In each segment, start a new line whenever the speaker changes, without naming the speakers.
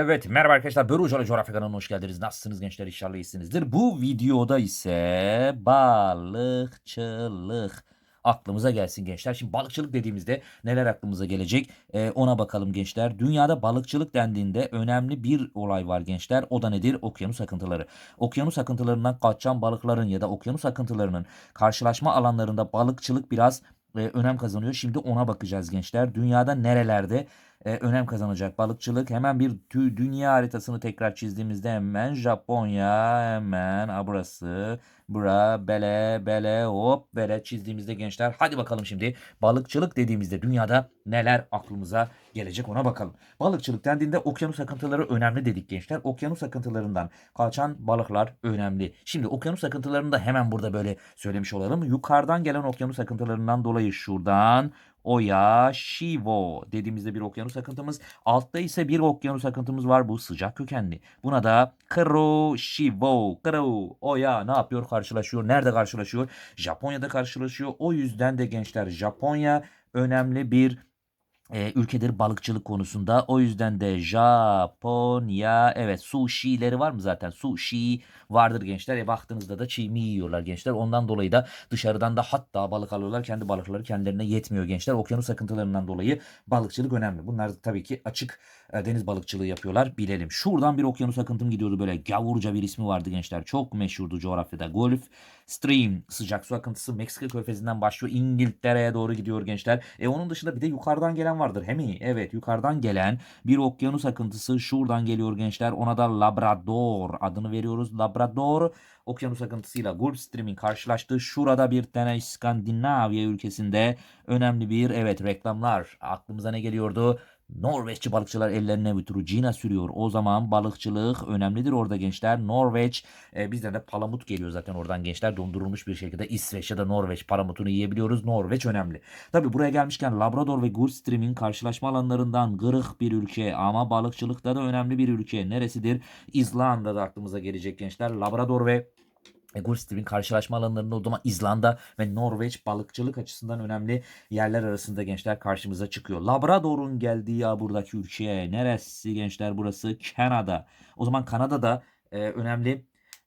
Evet merhaba arkadaşlar Börü Ucalı Coğrafya kanalına hoş geldiniz. Nasılsınız gençler inşallah iyisinizdir. Bu videoda ise balıkçılık aklımıza gelsin gençler. Şimdi balıkçılık dediğimizde neler aklımıza gelecek Ee, ona bakalım gençler. Dünyada balıkçılık dendiğinde önemli bir olay var gençler. O da nedir? Okyanus akıntıları. Okyanus akıntılarından kaçan balıkların ya da okyanus akıntılarının karşılaşma alanlarında balıkçılık biraz e, önem kazanıyor. Şimdi ona bakacağız gençler. Dünyada nerelerde e, önem kazanacak balıkçılık. Hemen bir tü- dünya haritasını tekrar çizdiğimizde hemen Japonya hemen a burası bura bele bele hop bele çizdiğimizde gençler hadi bakalım şimdi balıkçılık dediğimizde dünyada neler aklımıza gelecek ona bakalım. Balıkçılık dendiğinde okyanus akıntıları önemli dedik gençler. Okyanus akıntılarından kaçan balıklar önemli. Şimdi okyanus akıntılarını da hemen burada böyle söylemiş olalım. Yukarıdan gelen okyanus akıntılarından dolayı şuradan Oya Shivo dediğimizde bir okyanus akıntımız. Altta ise bir okyanus akıntımız var. Bu sıcak kökenli. Buna da Kro Shivo. Kro. Oya ne yapıyor? Karşılaşıyor. Nerede karşılaşıyor? Japonya'da karşılaşıyor. O yüzden de gençler Japonya önemli bir e, ülkedir balıkçılık konusunda. O yüzden de Japonya evet sushi'leri var mı zaten? Sushi vardır gençler. E baktığınızda da çiğ mi yiyorlar gençler. Ondan dolayı da dışarıdan da hatta balık alıyorlar. Kendi balıkları kendilerine yetmiyor gençler. Okyanus akıntılarından dolayı balıkçılık önemli. Bunlar tabii ki açık e, deniz balıkçılığı yapıyorlar. Bilelim. Şuradan bir okyanus akıntım gidiyordu böyle gavurca bir ismi vardı gençler. Çok meşhurdu coğrafyada. Gulf Stream sıcak su akıntısı Meksika körfezinden başlıyor. İngiltere'ye doğru gidiyor gençler. E onun dışında bir de yukarıdan gelen vardır. He mi? Evet yukarıdan gelen bir okyanus akıntısı şuradan geliyor gençler. Ona da Labrador adını veriyoruz. Labrador okyanus akıntısıyla Gulf Stream'in karşılaştığı şurada bir tane İskandinavya ülkesinde önemli bir evet reklamlar. Aklımıza ne geliyordu? Norveççi balıkçılar ellerine bir turu cina sürüyor. O zaman balıkçılık önemlidir orada gençler. Norveç e, bizden de palamut geliyor zaten oradan gençler. Dondurulmuş bir şekilde İsveç ya da Norveç palamutunu yiyebiliyoruz. Norveç önemli. Tabi buraya gelmişken Labrador ve Gulf Stream'in karşılaşma alanlarından gırık bir ülke ama balıkçılıkta da önemli bir ülke. Neresidir? İzlanda'da aklımıza gelecek gençler. Labrador ve e, Gulf Stream'in karşılaşma alanlarında o zaman İzlanda ve Norveç balıkçılık açısından önemli yerler arasında gençler karşımıza çıkıyor. Labrador'un geldiği ya buradaki ülkeye neresi gençler burası? Kanada. O zaman Kanada'da e, önemli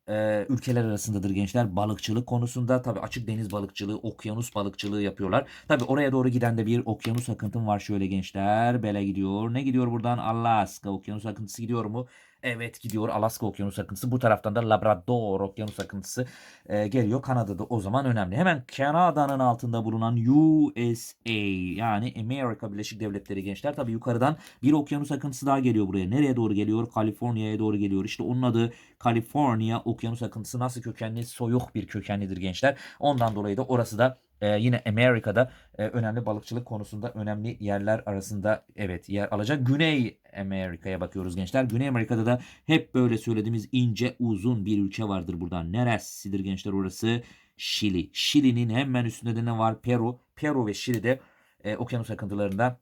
e, ülkeler arasındadır gençler balıkçılık konusunda tabi açık deniz balıkçılığı okyanus balıkçılığı yapıyorlar. Tabi oraya doğru giden de bir okyanus akıntım var şöyle gençler bele gidiyor ne gidiyor buradan Alaska okyanus akıntısı gidiyor mu? Evet gidiyor Alaska okyanus akıntısı bu taraftan da Labrador okyanus akıntısı e, geliyor Kanada'da o zaman önemli. Hemen Kanada'nın altında bulunan USA yani Amerika Birleşik Devletleri gençler tabi yukarıdan bir okyanus akıntısı daha geliyor buraya. Nereye doğru geliyor? Kaliforniya'ya doğru geliyor. İşte onun adı Kaliforniya okyanus akıntısı nasıl kökenli? Soyuk bir kökenlidir gençler. Ondan dolayı da orası da e, yine Amerika'da e, önemli balıkçılık konusunda önemli yerler arasında evet yer alacak. Güney Amerika'ya bakıyoruz gençler. Güney Amerika'da da hep böyle söylediğimiz ince uzun bir ülke vardır buradan. Neresidir gençler orası? Şili. Şili'nin hemen üstünde de ne var? Peru. Peru ve Şili'de e, okyanus akıntılarında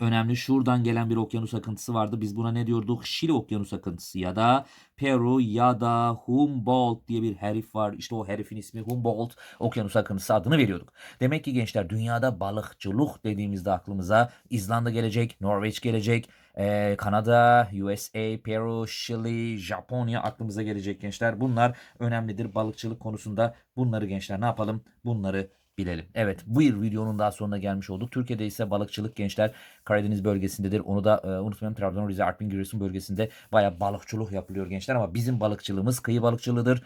önemli. Şuradan gelen bir okyanus akıntısı vardı. Biz buna ne diyorduk? Şili okyanus akıntısı ya da Peru ya da Humboldt diye bir herif var. İşte o herifin ismi Humboldt okyanus akıntısı adını veriyorduk. Demek ki gençler dünyada balıkçılık dediğimizde aklımıza İzlanda gelecek, Norveç gelecek, ee, Kanada, USA, Peru, Şili, Japonya aklımıza gelecek gençler. Bunlar önemlidir balıkçılık konusunda. Bunları gençler ne yapalım? Bunları bilelim. Evet bu bir videonun daha sonuna gelmiş olduk. Türkiye'de ise balıkçılık gençler Karadeniz bölgesindedir. Onu da e, unutmayalım Trabzon, Rize, Artvin, Giresun bölgesinde baya balıkçılık yapılıyor gençler ama bizim balıkçılığımız kıyı balıkçılığıdır.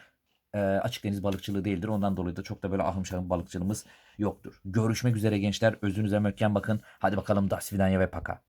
E, açık deniz balıkçılığı değildir. Ondan dolayı da çok da böyle ahım şahım balıkçılığımız yoktur. Görüşmek üzere gençler. Özünüze mökken bakın. Hadi bakalım das vidanya ve paka.